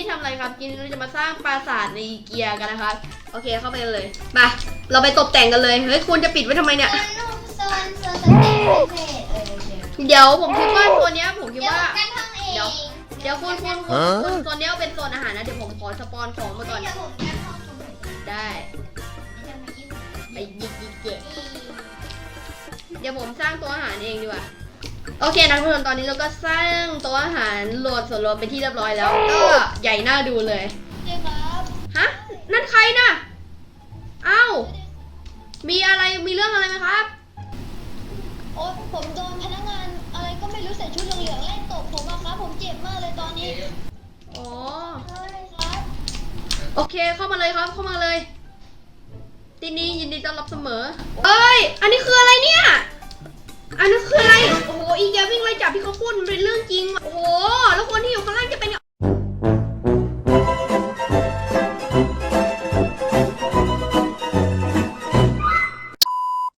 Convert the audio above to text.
นี่ทำอะไรครับกินเราจะมาสร้างปราสาทในอีเกียกันนะครับโอเคเข้าไปกันเลยมาเราไปตกแต่งกันเลยเฮ้ยคุณจะปิดไว้ทำไมเนี่ยโซนนุ่มโซนโซนสเต็กพิเศษเออเดี๋ยวเดี๋ยวผมคิดว่าตัวเนี้ยผมคิดเดี๋ยวว่า กันทำเองเดี๋ยว เดี๋ยวคุณคุณคุณฮะคุณตัวเนี้ยเป็นโซนอาหารนะเดี๋ยวผมขอสปอนของมาก่อนเดี๋ยวผมกันห้องสมุดได้เดี๋ยวมายิ้มไปยิกยิกเจ็เดี๋ยวผมสร้างตัวอาหารเองดีกว่า โอเคนะทุกคนตอนนี้เราก็สร้างตัวอาหารรวมส่วนรวมเป็นที่เรียบร้อยแล้ว ก็ใหญ่น่าดูเลยเดี๋ยวครับฮะนั่นใครน่ะอ้าวมีอะไรมีเรื่องอะไรไหมครับโอ๊ยผมโดนพนักงานอะไรก็ไม่รู้ใส่ชุดเหลืองๆไล่ตบผมอะครับ ผมเจ็บมากเลยตอนนี้อ๋อใช่ครับโอเคเข้ามาเลยครับเข้ามาเลยที่นี่ยินดีต้อนรับเสมอเอ้ย อันนี้คืออะไรเนี่ย พี่เขาพูดมันเป็นเรื่องจริงว่ะเป็นไง